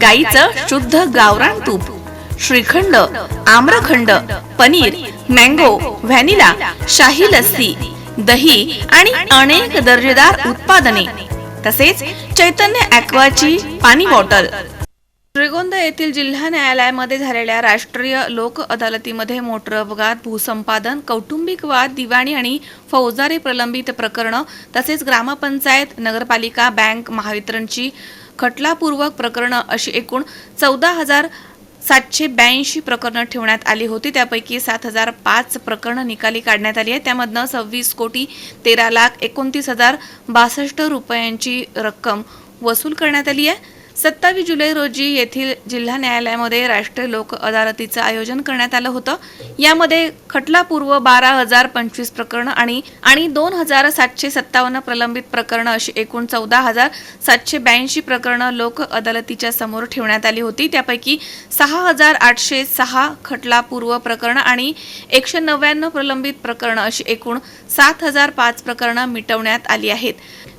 गाईचं शुद्ध गावरान तूप श्रीखंड आम्रखंड पनीर मँगो व्हॅनिला शाही लस्सी दही आणि अनेक दर्जेदार उत्पादने तसेच चैतन्य ॲक्वाची पाणी बॉटल. श्रीगोंदा येथील जिल्हा न्यायालयामध्ये झालेल्या राष्ट्रीय लोक अदालतीमध्ये मोटर अपघात भूसंपादन कौटुंबिक वाद दिवाणी आणि फौजदारी प्रलंबित प्रकरणं तसेच ग्रामपंचायत नगरपालिका बँक महावितरणची खटलापूर्वक प्रकरणं अशी एकूण चौदा हजार सातशे ब्याऐंशी प्रकरणं ठेवण्यात आली होती. त्यापैकी सात हजार पाच प्रकरणं निकाली काढण्यात आली आहेत. त्यामधनं सव्वीस कोटी तेरा लाख एकोणतीस हजार बासष्ट रुपयांची रक्कम वसूल करण्यात आली आहे. सत्तावीस जुलै रोजी येथील जिल्हा न्यायालयामध्ये राष्ट्रीय लोक अदालतीचं आयोजन करण्यात आलं होतं. यामध्ये खटलापूर्व बारा हजार पंचवीस प्रकरणं आणि आणि दोन हजार सातशे सत्तावन्न प्रलंबित प्रकरणं अशी एकूण चौदा हजार सातशे ब्याऐंशी प्रकरणं लोक अदालतीच्या समोर ठेवण्यात आली होती. त्यापैकी सहा हजार आठशे सहा खटलापूर्व प्रकरणं आणि एकशे नव्याण्णव प्रलंबित प्रकरणं अशी एकूण सात हजार पाच प्रकरणं मिटवण्यात आली आहेत.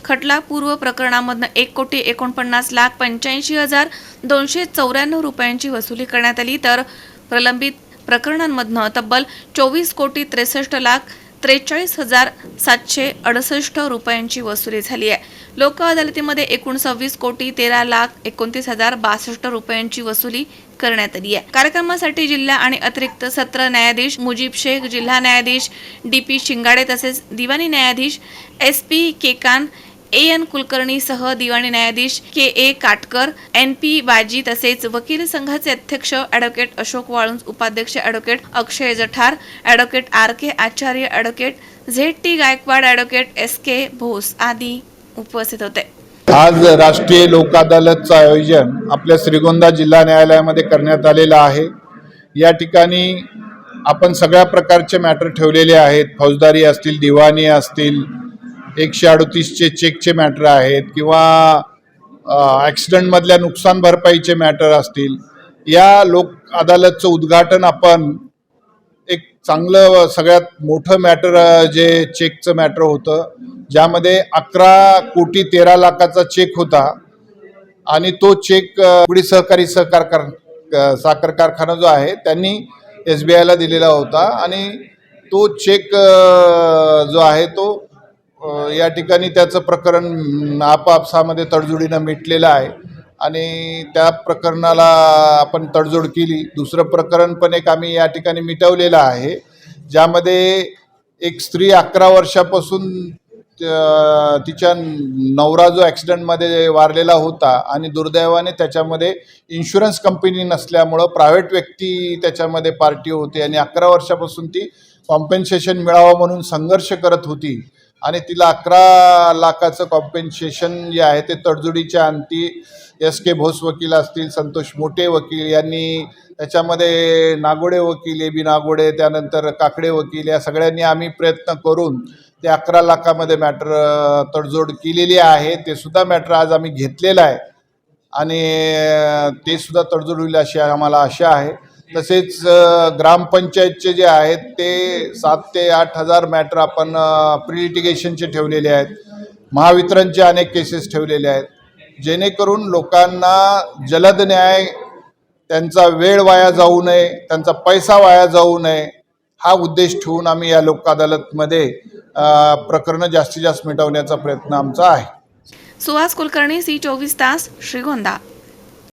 खटला पूर्व प्रकरणामधनं एक कोटी एकोणपन्नास लाख पंच्याऐंशी हजार दोनशे चौऱ्याण्णव रुपयांची वसुली करण्यात आली. तर प्रलंबित प्रकरणांमधनं तब्बल चोवीस कोटी त्रेसष्ट लाख त्रेचाळीस हजार सातशे अडुसष्ट रुपयांची वसुली झाली आहे. लोक अदालतीमध्ये एकूण सव्वीस कोटी तेरा लाख एकोणतीस हजार बासष्ट रुपयांची वसुली करण्यात आली आहे. कार्यक्रमासाठी जिल्हा आणि अतिरिक्त सत्र न्यायाधीश मुजीब शेख जिल्हा न्यायाधीश डी पी शिंगाडे तसेच दिवाणी न्यायाधीश S P Kekan A N कुलकर्णीसह दिवाणी न्यायाधीश K A Katkar N P Baji तसेच वकील संघाचे अध्यक्ष ॲडव्होकेट अशोक वाळुंज उपाध्यक्ष advocate Akshay Jathar advocate R K Acharya advocate Z T Gaikwad advocate S K Bhos आदी उपस्थित होते. आज राष्ट्रीय लोक अदालतचं आयोजन आपल्या श्रीगोंदा जिल्हा न्यायालयामध्ये करण्यात आलेलं आहे. या ठिकाणी आपण सगळ्या प्रकारचे मॅटर ठेवलेले आहेत. फौजदारी असतील दिवाणी असतील एकशे अडतीसचे चेकचे मॅटर आहेत किंवा ॲक्सिडेंटमधल्या नुकसान भरपाईचे मॅटर असतील या लोक अदालतचं उद्घाटन आपण एक चांगलं सगळ्यात मोठं मॅटर जे चेकचं मॅटर होतं ज्यामध्ये अकरा कोटी तेरा लाखाचा चेक होता आणि तो चेक अ, सहकारी सहकार कार साखर कारखाना जो आहे त्यांनी एस बी आयला दिलेला होता आणि तो चेक जो आहे तो या ठिकाणी त्याचं प्रकरण आपापसामध्ये तडजोडीनं मिटलेलं आहे. आणि त्या प्रकरणाला आपण तडजोड केली. दुसरं प्रकरण पण एक आम्ही या ठिकाणी मिटवलेलं आहे ज्यामध्ये एक स्त्री अकरा वर्षापासून तिच्या नवरा जो ॲक्सिडेंटमध्ये वारलेला होता आणि दुर्दैवाने त्याच्यामध्ये इन्शुरन्स कंपनी नसल्यामुळं प्रायव्हेट व्यक्ती त्याच्यामध्ये पार्टी होती आणि अकरा वर्षापासून ती कॉम्पेन्सेशन मिळावं म्हणून संघर्ष करत होती. आणि तिला अकरा लाखाचं कॉम्पेन्सेशन जे आहे ते तडजोडीच्या अंती एस के भोस वकील असतील संतोष मोठे वकील यांनी त्याच्यामध्ये नागोडे वकील ए बी नागोडे त्यानंतर काकडे वकील या सगळ्यांनी आम्ही प्रयत्न करून ते अकरा लाखामध्ये मॅटर तडजोड केलेली आहे. ते सुद्धा मॅटर आज आम्ही घेतलेलं आहे. आणि ते सुद्धा तडजोड होईल अशी आम्हाला आशा आहे. तसेच ग्रामपंचायतचे जे आहेत ते सात ते आठ हजार मॅटर आपण प्रिलिटिगेशनचे ठेवलेले आहेत. महावितरणचे अनेक केसेस ठेवलेले आहेत. जेणेकरून लोकांना जलद न्याय त्यांचा वेळ वाया जाऊ नये त्यांचा पैसा वाया जाऊ नये हा उद्देश ठेवून आम्ही या लोक अदालतमध्ये प्रकरणं जास्तीत जास्त मिटवण्याचा प्रयत्न आमचा आहे. सुहास कुलकर्णी सी चोवीस तास श्रीगोंदा.